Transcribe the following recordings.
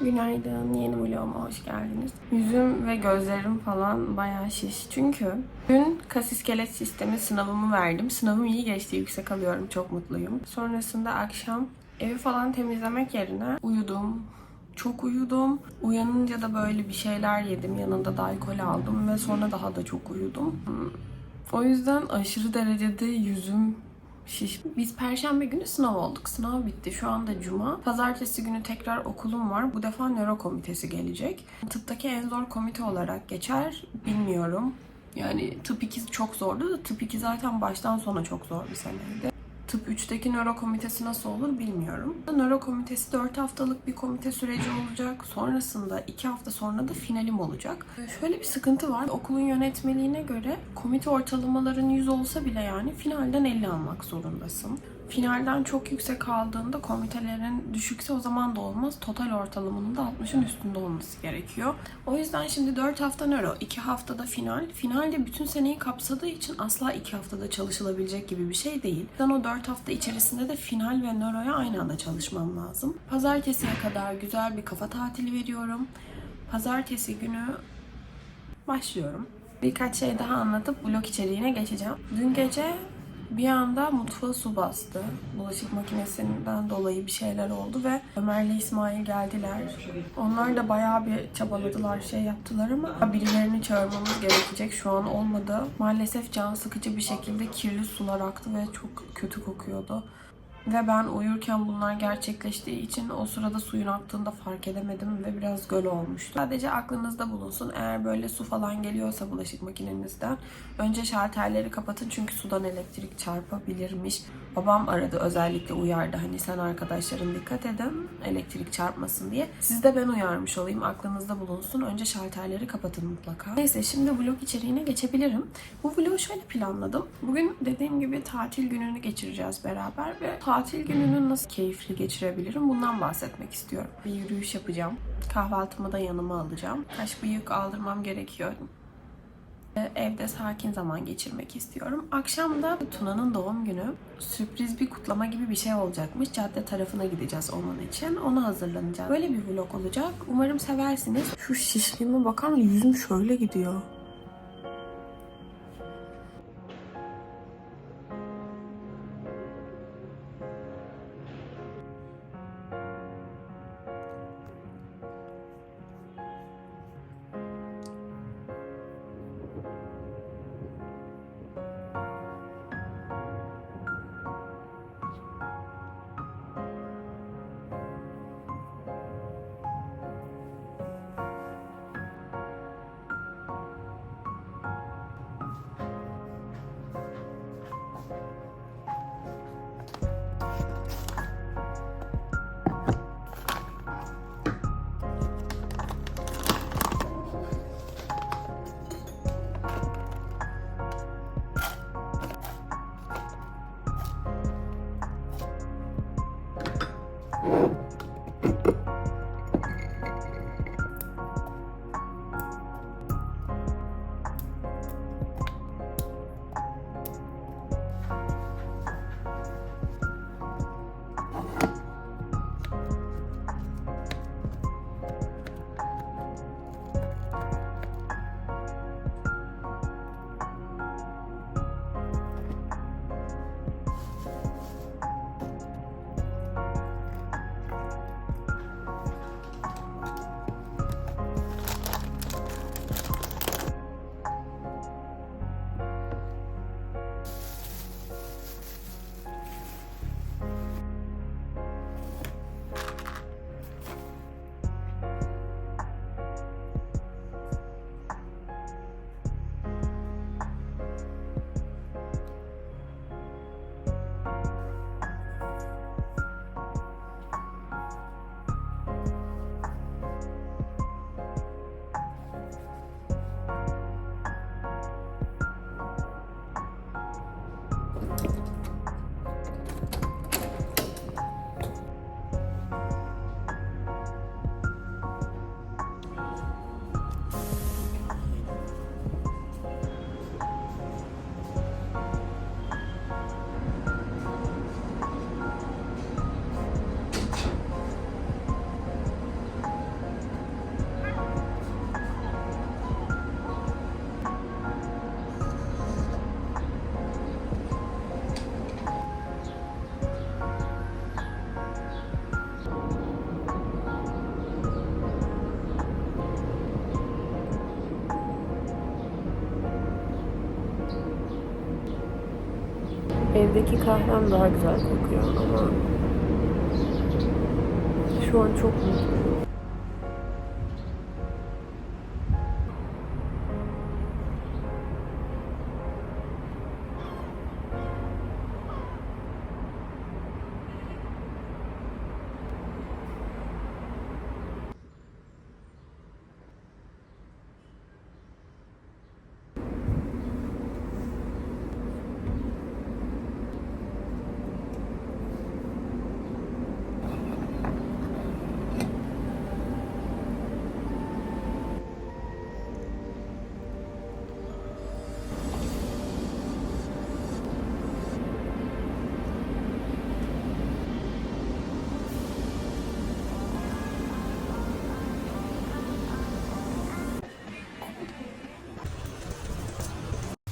Günaydın, yeni vloguma hoş geldiniz. Yüzüm ve gözlerim falan bayağı şiş. Çünkü dün kas iskelet sistemi sınavımı verdim. Sınavım iyi geçti, yüksek alıyorum, çok mutluyum. Sonrasında akşam evi falan temizlemek yerine uyudum. Çok uyudum. Uyanınca da böyle bir şeyler yedim. Yanında da alkol aldım ve sonra daha da çok uyudum. O yüzden aşırı derecede yüzüm şiş. Biz perşembe günü sınav olduk. Sınav bitti. Şu anda cuma. Pazartesi günü tekrar okulum var. Bu defa nöro komitesi gelecek. Tıptaki en zor komite olarak geçer. Bilmiyorum. Yani tıp 2 çok zordu da tıp 2 zaten baştan sona çok zor bir seneydi. Tıp 3'teki nöro komitesi nasıl olur bilmiyorum. Nöro komitesi 4 haftalık bir komite süreci olacak. Sonrasında 2 hafta sonra da finalim olacak. Şöyle bir sıkıntı var. Okulun yönetmeliğine göre komite ortalamaların 100 olsa bile yani finalden 50 almak zorundasın. Finalden çok yüksek aldığında komitelerin düşükse o zaman da olmaz. Total ortalamanın da 60'ın üstünde olması gerekiyor. O yüzden şimdi 4 hafta nöro, 2 haftada final. Finalde bütün seneyi kapsadığı için asla 2 haftada çalışılabilecek gibi bir şey değil. Ben o 4 hafta içerisinde de final ve nöroya aynı anda çalışmam lazım. Pazartesiye kadar güzel bir kafa tatili veriyorum. Pazartesi günü başlıyorum. Birkaç şey daha anlatıp vlog içeriğine geçeceğim. Dün gece bir anda mutfağı su bastı. Bulaşık makinesinden dolayı bir şeyler oldu ve Ömer'le İsmail geldiler. Onlar da bayağı bir çabaladılar, şey yaptılar ama birilerini çağırmamız gerekecek. Şu an olmadı. Maalesef can sıkıcı bir şekilde kirli sular aktı ve çok kötü kokuyordu. Ve ben uyurken bunlar gerçekleştiği için o sırada suyun aktığında fark edemedim ve biraz göl olmuştu. Sadece aklınızda bulunsun. Eğer böyle su falan geliyorsa bulaşık makinenizden önce şalterleri kapatın çünkü sudan elektrik çarpabilirmiş. Babam aradı özellikle uyardı hani sen arkadaşların dikkat edin elektrik çarpmasın diye. Siz de ben uyarmış olayım aklınızda bulunsun. Önce şalterleri kapatın mutlaka. Neyse şimdi vlog içeriğine geçebilirim. Bu vlogu şöyle planladım. Bugün dediğim gibi tatil gününü geçireceğiz beraber ve gününü nasıl keyifli geçirebilirim bundan bahsetmek istiyorum. Bir yürüyüş yapacağım. Kahvaltımı da yanıma alacağım. Kaş bıyık aldırmam gerekiyor. Evde sakin zaman geçirmek istiyorum. Akşam da Tuna'nın doğum günü. Sürpriz bir kutlama gibi bir şey olacakmış. Cadde tarafına gideceğiz onun için. Ona hazırlanacağım. Böyle bir vlog olacak. Umarım seversiniz. Şu şişliğime bakar mısın? Yüzüm şöyle gidiyor. Evdeki kahvem daha güzel kokuyor ama şu an çok mutluyum.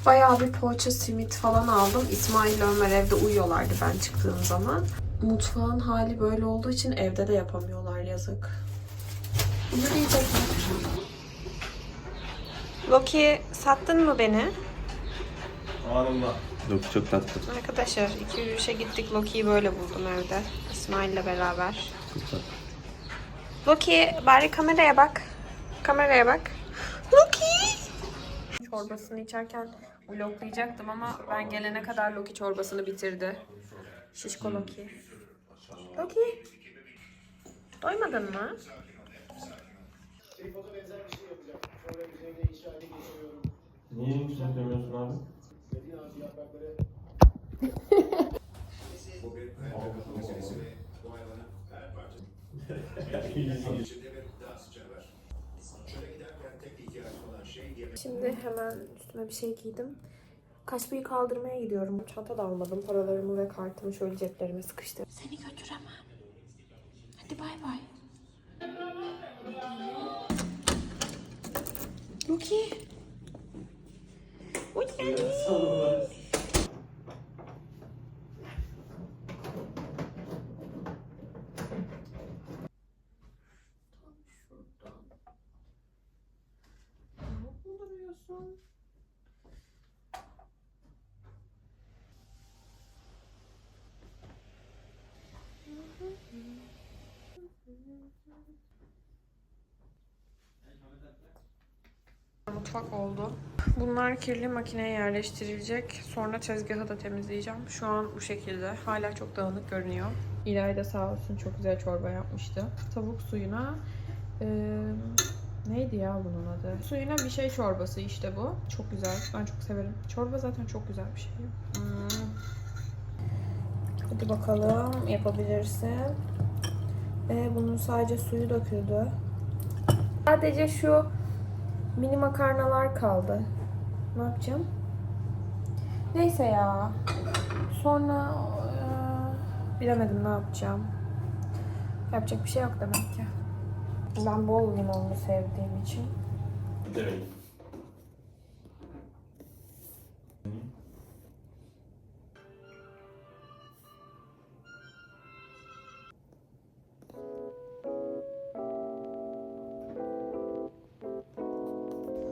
Bayağı bir poğaça, simit falan aldım. İsmail ile Ömer evde uyuyorlardı ben çıktığım zaman. Mutfağın hali böyle olduğu için evde de yapamıyorlar yazık. Bunları yiyecekler. Loki sattın mı beni? Anında. Yok çok tatlı. Arkadaşlar iki yürüyüşe gittik. Loki'yi böyle buldum evde. İsmail ile beraber. Tatlı. Loki bari kameraya bak. Kameraya bak. Loki! Çorbasını içerken vloglayacaktım ama ben gelene kadar Loki çorbasını bitirdi. Şişko Loki. Loki! Doymadın mı? Niye yükseltemiyorsun abi? Şimdi hemen üstüme bir şey giydim. Kaşbayı kaldırmaya gidiyorum. Çanta da almadım. Paralarımı ve kartımı şöyle ceplerime sıkıştırdım. Seni götüremem. Hadi bay bay. Loki. Hoş geldin. Tam şuradan. Ne duruyorsun? Mutfak oldu. Bunlar kirli makineye yerleştirilecek. Sonra tezgahı da temizleyeceğim. Şu an bu şekilde. Hala çok dağınık görünüyor. İlayda sağ olsun çok güzel çorba yapmıştı. Tavuk suyuna eee, neydi ya bunun adı? Suyuna bir şey çorbası işte bu. Çok güzel. Ben çok severim. Çorba zaten çok güzel bir şey. Hmm. Hadi bakalım yapabilirsin. Ee, bunun sadece suyu döküldü. Sadece şu mini makarnalar kaldı. Ne yapacağım? Neyse ya. Sonra eee, bilemedim ne yapacağım. Yapacak bir şey yok demek ki. Ben bol limonlu sevdiğim için. Demek.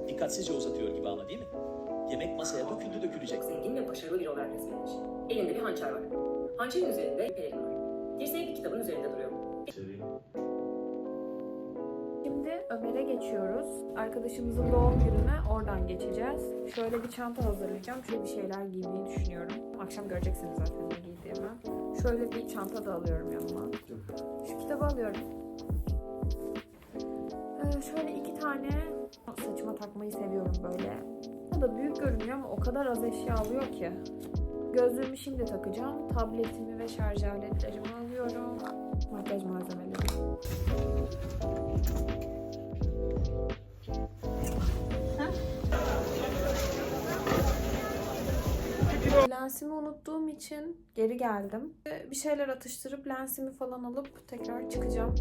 Dikkatsizce uzatıyor gibi ama değil mi? Yemek masaya döküldü dökülecek. zengin ve başarılı bir olarak resmedilmiş. Elinde bir hançer var. Hançerin üzerinde bir pelerin var. Dirseği bir kitabın üzerinde duruyor. Şimdi Ömer'e geçiıyoruz. Arkadaşımızın doğum gününe oradan geçeceğiz. Şöyle bir çanta hazırlayacağım. Şöyle bir şeyler giymeyi düşünüyorum. Akşam göreceksiniz zaten ne giydiğimi. Şöyle bir çanta da alıyorum yanıma. Şu kitabı alıyorum. Ee, şöyle iki tane saçıma takmayı seviyorum böyle. O da büyük görünüyor ama o kadar az eşya alıyor ki. Gözlüğümü şimdi takacağım. Tabletimi ve şarj aletlerimi alıyorum. Makyaj malzemeleri. Lensimi unuttuğum için geri geldim. Bir şeyler atıştırıp lensimi falan alıp tekrar çıkacağım.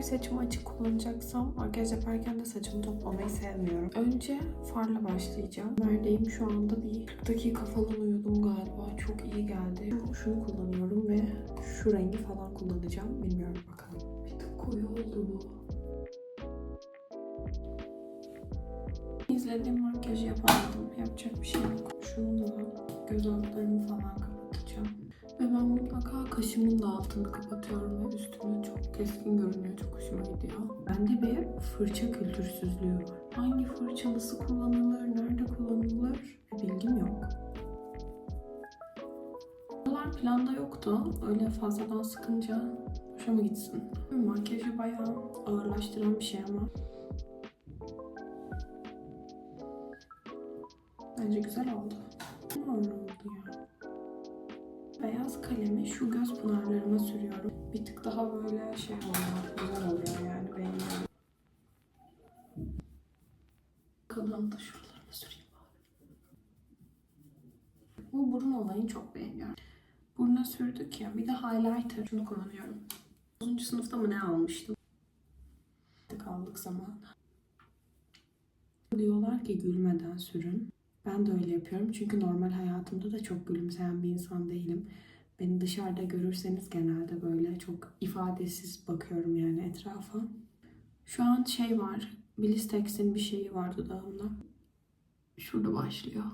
Eğer saçımı açık kullanacaksam makyaj yaparken de saçımı toplamayı sevmiyorum. Önce farla başlayacağım. Neredeyim şu anda bir 40 dakika falan uyudum galiba. Çok iyi geldi. Şu- Şunu kullanıyorum ve şu rengi falan kullanacağım. Bilmiyorum bakalım. Bir tık koyu oldu bu. İzlediğim makyajı yapamadım. Yapacak bir şey yok. Şununla göz altlarımı falan kapatacağım. Ve ben mutlaka kaşımın da altını kapatıyorum ve üstümü çok keskin görünüyor. Çok hoşuma gidiyor. Bende bir fırça kültürsüzlüğü var. Hangi fırça nasıl kullanılır, nerede kullanılır bilgim yok. Bunlar planda yoktu. Öyle fazladan sıkınca hoşuma gitsin. Makyajı bayağı ağırlaştıran bir şey ama. Bence güzel oldu. Ya. Beyaz kalemi şu göz pınarlarıma sürüyorum. Bir tık daha böyle şey oluyor, güzel oluyor yani beğeniyorum. Kalanı da şuralarına süreyim bari. Bu burun olayını çok beğeniyorum. Buruna sürdük ya. Bir de highlighter. Şunu kullanıyorum. 9. sınıfta mı ne almıştım? Kaldık zaman. Diyorlar ki gülmeden sürün. Ben de öyle yapıyorum çünkü normal hayatımda da çok gülümseyen bir insan değilim. Beni dışarıda görürseniz genelde böyle çok ifadesiz bakıyorum yani etrafa. Şu an şey var, Blistex'in bir şeyi var dudağımda. Şurada başlıyor.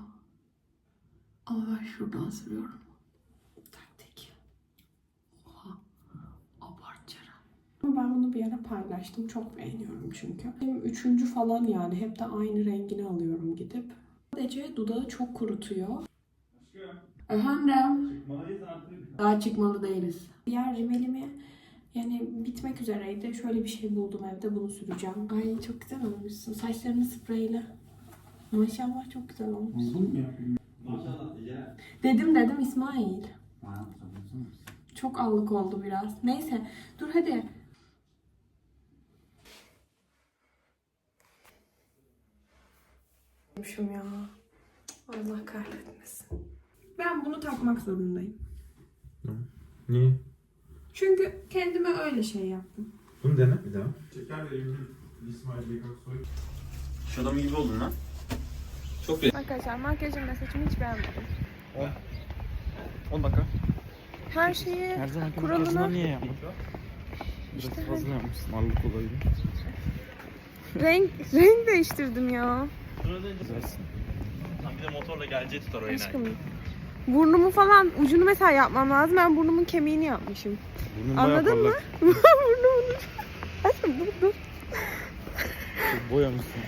Ama ben şuradan sürüyorum. Taktik. Oha. Abartçara. Ama ben bunu bir ara paylaştım. Çok beğeniyorum çünkü. Benim üçüncü falan yani. Hep de aynı rengini alıyorum gidip. Sadece dudağı çok kurutuyor. Efendim? Daha çıkmalı değiliz. Diğer rimelimi yani bitmek üzereydi. Şöyle bir şey buldum evde. Bunu süreceğim. Ay çok güzel olmuşsun. Saçlarını spreyle. Maşallah çok güzel olmuş. Buldun mu ya? Dedim dedim İsmail. Çok allık oldu biraz. Neyse. Dur hadi. Şum ya. Allah kahretmesin. Ben bunu takmak zorundayım. Niye? Çünkü kendime öyle şey yaptım. Bunu dene bir daha. Çeker de elimde İsmail Beyaksoy. Şu adam gibi oldun lan. Çok iyi. Arkadaşlar makyajım ve saçımı hiç beğenmedim. 10 dakika. Her şeyi Her zaman kuralına niye yapmadın? Biraz fazla yapmışsın ağırlık olaydı. renk renk değiştirdim ya. Güzelsin. Bir de motorla geleceği tutar o Aşkım. Burnumu falan ucunu mesela yapmam lazım. Ben burnumun kemiğini yapmışım. Burnun Anladın mı? Burnumun Aşkım dur dur. Boyamışsın.